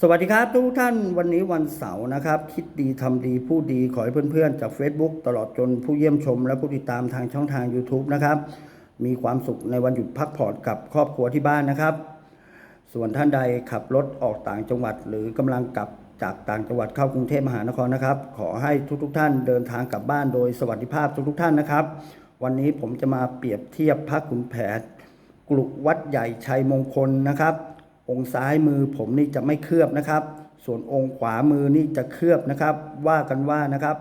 สวัสดีครับทุกท่านวันนี้วันเสาร์นะครับ คิดดีทำดีพูดดีขอให้เพื่อนๆ จาก Facebook ตลอดจนผู้เยี่ยมชม และผู้ติดตามทางช่องทาง YouTube นะครับ มีความสุขในวันหยุดพักผ่อนกับครอบครัวที่บ้านนะครับ ส่วนท่านใดขับรถออกต่างจังหวัด หรือกำลังกลับจากต่างจังหวัดเข้ากรุงเทพมหานครนะครับ ขอให้ทุกๆท่านเดินทางกลับบ้านโดยสวัสดิภาพทุกๆท่านนะครับ วันนี้ผมจะมาเปรียบเทียบพระขุนแผนกลุวัดใหญ่ชัยมงคลนะครับ องค์ซ้ายมือผมนี่จะไม่เคลือบนะครับ ส่วนองค์ขวามือนี่จะเคลือบนะครับ ว่ากันว่านะครับ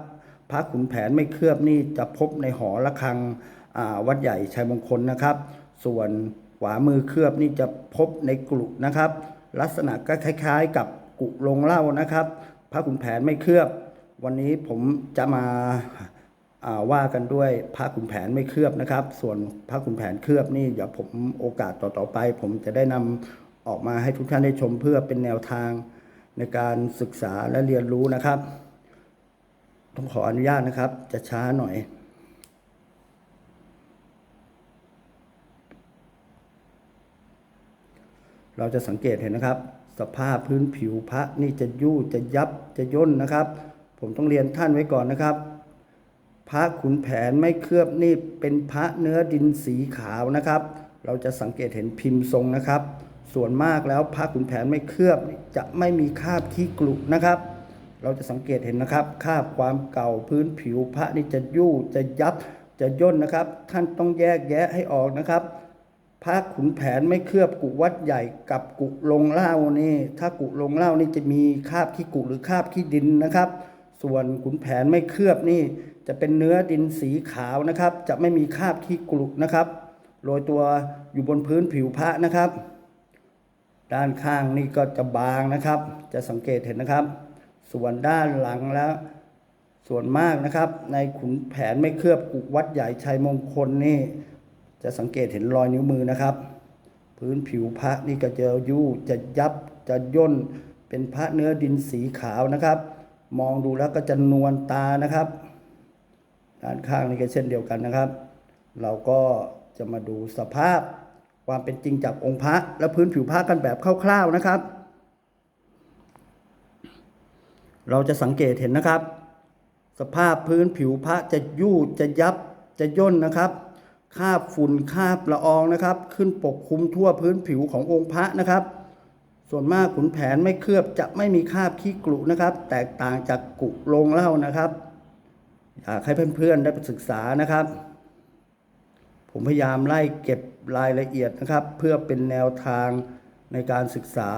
พระขุนแผนไม่เคลือบนี่จะพบในหอระฆังวัดใหญ่ชัยมงคลนะครับ ส่วนขวามือเคลือบนี่จะพบในกลุนะครับ ลักษณะก็คล้าย ๆ กับกุลงเหล้านะครับพระขุนแผนไม่เคลือบ วันนี้ผมจะมาาว่ากันด้วยพระขุนแผนไม่เคลือบนะครับ ส่วนพระขุนแผนเคลือบนี่เดี๋ยวผมโอกาสต่อๆไป ผมจะได้นำ ออกมาให้ทุกท่านได้ชมเพื่อเป็นแนวทางในการศึกษาและเรียนรู้นะครับ ต้องขออนุญาตนะครับ จะช้าหน่อย เราจะสังเกตเห็นนะครับ สภาพพื้นผิวพระนี่จะยู่จะยับจะย่นนะครับ ผมต้องเรียนท่านไว้ก่อนนะครับ พระขุนแผนไม่เคลือบนี่เป็นพระเนื้อดินสีขาวนะครับ เราจะสังเกตเห็นพิมพ์ทรงนะครับ ส่วนมากแล้วพระขุนแผนไม่เคลือบจะไม่มีคราบขี้กลุนะครับ เราจะสังเกตเห็นนะครับคราบความเก่าพื้นผิวพระนี่จะยู่จะยับจะย่นนะครับ ท่านต้องแยกแยะให้ออกนะครับพระขุนแผนไม่เคลือบกุวัดใหญ่กับกุลงเล้านี่ถ้ากุลงเล้านี่จะมีคราบขี้กุหรือคราบขี้ดินนะครับ ส่วนขุนแผนไม่เคลือบนี่ จะเป็นเนื้อดินสีขาวนะครับ จะไม่มีคราบขี้กลุนะครับโรยตัวอยู่บนพื้นผิวพระนะครับ ด้านข้างนี่ก็จะบางนะครับ จะสังเกตเห็นนะครับ ส่วนด้านหลังแล้ว ส่วนมากนะครับ ในขุนแผนไม่เคลือบกุวัดใหญ่ชัยมงคลนี่ จะสังเกตเห็นรอยนิ้วมือนะครับ พื้นผิวพระนี่ก็จะยู่จะยับจะย่นเป็นพระเนื้อดินสีขาวนะครับ มองดูแล้วก็จะนวลตานะครับ ด้านข้างนี่ก็เช่นเดียวกันนะครับ เราก็จะมาดูสภาพ ความเป็นจริงจากองค์พระและพื้นผิวพระกันแบบคร่าวๆนะครับ เราจะสังเกตเห็นนะครับ สภาพพื้นผิวพระจะยู่จะยับจะย่นนะครับคาบฝุ่นคาบละอองนะครับ ขึ้นปกคลุมทั่วพื้นผิวขององค์พระนะครับ ส่วนมากขุนแผนไม่เคลือบจะไม่มีคาบขี้กลุนะครับ แตกต่างจากกุโลงเล้านะครับอยากให้เพื่อนๆได้ศึกษานะครับ ผมพยายามไล่เก็บรายละเอียดนะครับ เพื่อเป็นแนวทางในการศึกษา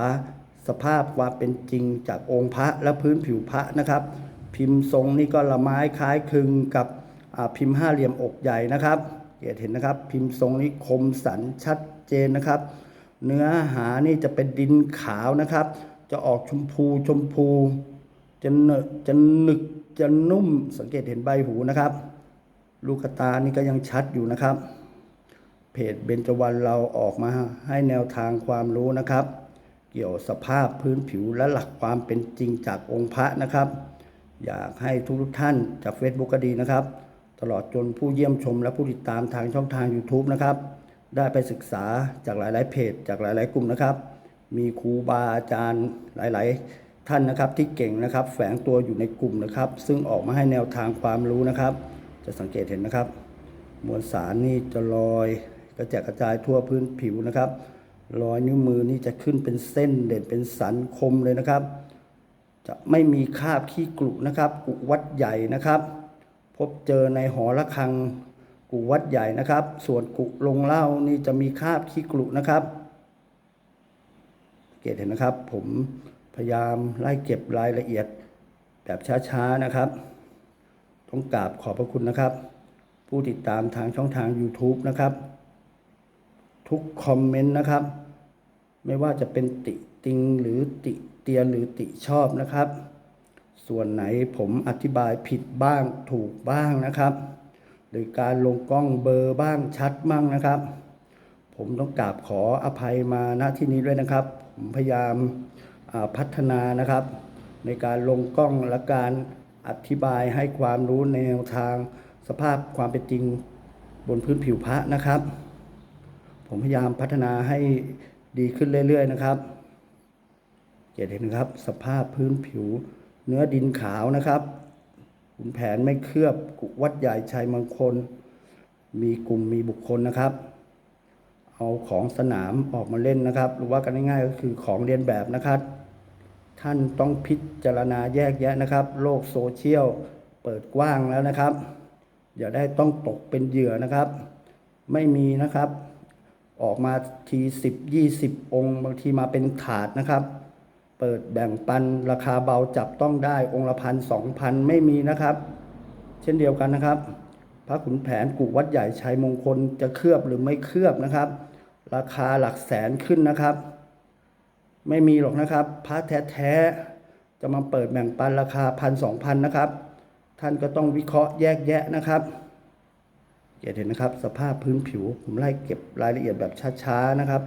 สภาพความเป็นจริงจากองค์พระและพื้นผิวพระนะครับ พิมพ์ทรงนี่ก็ละไม้คล้ายคลึงกับพิมพ์ห้าเหลี่ยมอกใหญ่นะครับเห็นนะครับ พิมพ์ทรงนี้คมสันชัดเจนนะครับ เนื้อหานี่จะเป็นดินขาวนะครับ จะออกชมพูชมพูจะเนจะหนึกจะนุ่มสังเกตเห็นใบหูนะครับ ลูกตานี่ก็ยังชัดอยู่นะครับ เพจเบญจวรรณเราออกมาให้แนวทางความรู้นะครับ เกี่ยวสภาพพื้นผิวและหลักความเป็นจริงจากองค์พระนะครับ อยากให้ทุกท่านจาก Facebook ก็ดีนะครับ ตลอดจนผู้เยี่ยมชมและผู้ติดตามทางช่องทาง YouTube นะครับ ได้ไปศึกษาจากหลาย ๆ เพจจากหลาย ๆ กลุ่มนะครับ มีครูบาอาจารย์หลาย ๆ ท่านนะครับที่เก่งนะครับ แฝงตัวอยู่ในกลุ่มนะครับ ซึ่งออกมาให้แนวทางความรู้นะครับ จะสังเกตเห็นนะครับ มวลสารนี่จะลอย กระจายกระจายทั่วพื้นผิวนะครับรอยนิ้วมือนี่จะขึ้นเป็นเส้นเด่นเป็นสันคมเลยนะครับ จะไม่มีคราบขี้กลุนะครับ กุวัดใหญ่นะครับ พบเจอในหอระฆังกุวัดใหญ่นะครับ ส่วนกุลงเล้านี่จะมีคราบขี้กลุนะครับ เกตเห็นนะครับ ผมพยายามไล่เก็บรายละเอียดแบบช้าๆนะครับ ต้องกราบขอบพระคุณนะครับ ผู้ติดตามทางช่องทาง YouTube นะครับ ทุกคอมเมนต์นะครับ ไม่ว่าจะเป็นติติงหรือติเตียนหรือติชอบนะครับ ส่วนไหนผมอธิบายผิดบ้างถูกบ้างนะครับ หรือการลงกล้องเบอร์บ้างชัดมั่งนะครับ ผมต้องกราบขออภัยมาณที่นี้ด้วยนะครับ ผมพยายามาพัฒนานะครับ ในการลงกล้องและการอธิบายให้ความรู้ในแนวทางสภาพความเป็นจริงบนพื้นผิวพระนะครับ ผมพยายามพัฒนาให้ดีขึ้นเรื่อยๆนะครับเห็นนะครับ สภาพพื้นผิว เนื้อดินขาวนะครับขุนแผนไม่เคลือบวัดใหญ่ชัยมงคล มีกลุ่มมีบุคคลนะครับ เอาของสนามออกมาเล่นนะครับ หรือว่ากันง่ายๆก็คือของเรียนแบบนะครับ ท่านต้องพิจารณาแยกแยะนะครับ โลกโซเชียลเปิดกว้างแล้วนะครับ อย่าได้ต้องตกเป็นเหยื่อนะครับ ไม่มีนะครับ ออกมาทีสิบยี่สิบองค์ บางทีมาเป็นถาดนะครับ เปิดแบ่งปันราคาเบาจับต้องได้องค์ละพันสองพันไม่มีนะครับ เช่นเดียวกันนะครับ พระขุนแผนกุวัดใหญ่ชัยมงคลจะเคลือบหรือไม่เคลือบนะครับ ราคาหลักแสนขึ้นนะครับ ไม่มีหรอกนะครับ พระแท้ๆจะมาเปิดแบ่งปันราคาพันสองพันนะครับ ท่านก็ต้องวิเคราะห์แยกแยะนะครับ เห็นนะครับสภาพพื้นผิวผมไล่เก็บรายละเอียดแบบช้าๆนะครับ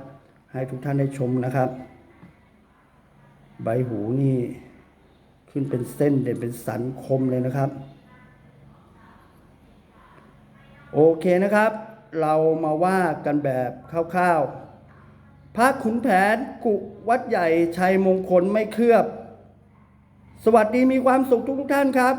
ให้ทุกท่านได้ชมนะครับ ใบหูนี่ขึ้นเป็นเส้นเด่นเป็นสันคมเลยนะครับ โอเคนะครับ เรามาว่ากันแบบคร่าวๆพระขุนแผนกุวัดใหญ่ชัยมงคลไม่เคลือบ สวัสดีมีความสุขทุกท่านครับ